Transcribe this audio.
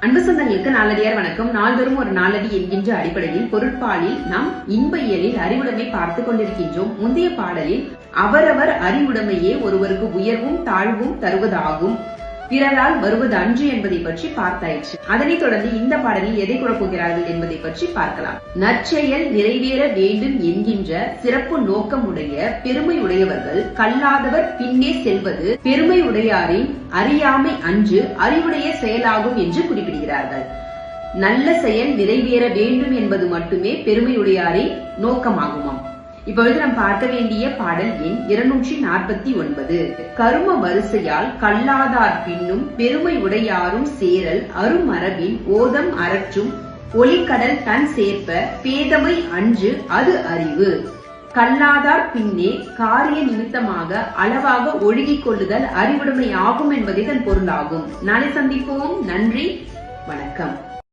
அன்பு சொந்தங்களுக்கு நாளடியார் வணக்கம். நாள்தோறும் ஒரு நாளடி என்கின்ற அடிப்படையில் பொருட்பாலில் நாம் இன்ப இயலில் அறிவுடைமை பார்த்துக் கொண்டிருக்கின்றோம். முந்தைய பாடலில் அவரவர் அறிவுடைமையே ஒருவருக்கு உயர்வும் தாழ்வும் தருவதாகும். பிறரால் வருவது அன்று என்பதை பற்றி பார்த்தாயிற்று. அதனைத் தொடர்ந்து இந்த பாடலில் எதை குழப்புகிறார்கள் என்பதை பற்றி பார்க்கலாம். நற்செயல் நிறைவேற வேண்டும் என்கின்ற சிறப்பு நோக்கமுடைய பெருமை உடையவர்கள் கல்லாதவர் பின்னே செல்வது பெருமை உடையாரின் அறியாமை அன்று அறிவுடைய செயலாகும் என்று குறிப்பிடுகிறார்கள். நல்ல செயல் நிறைவேற வேண்டும் என்பது மட்டுமே பெருமையுடையாரின் நோக்கமாகுமாம். இப்பொழுது நாம் பார்க்க வேண்டிய பாடல் எண் இருநூற்றி நாற்பத்தி ஒன்பது. கரும வரிசையால் கல்லாதார் பின்னும் பெருமை உடையாரும் சேரல் அருமரபின் ஓதம் அறற்றும் ஒளிக்கடல் தன் சேர்ப்ப பேதமை அன்று அது அறிவு. கல்லாதார் பின்னே காரிய நிமித்தமாக அளவாக ஒழுகிக் கொள்ளுதல் அறிவுடைமை ஆகும் என்பதே இதன் பொருளாகும். நாளை சந்திப்போம். நன்றி. வணக்கம்.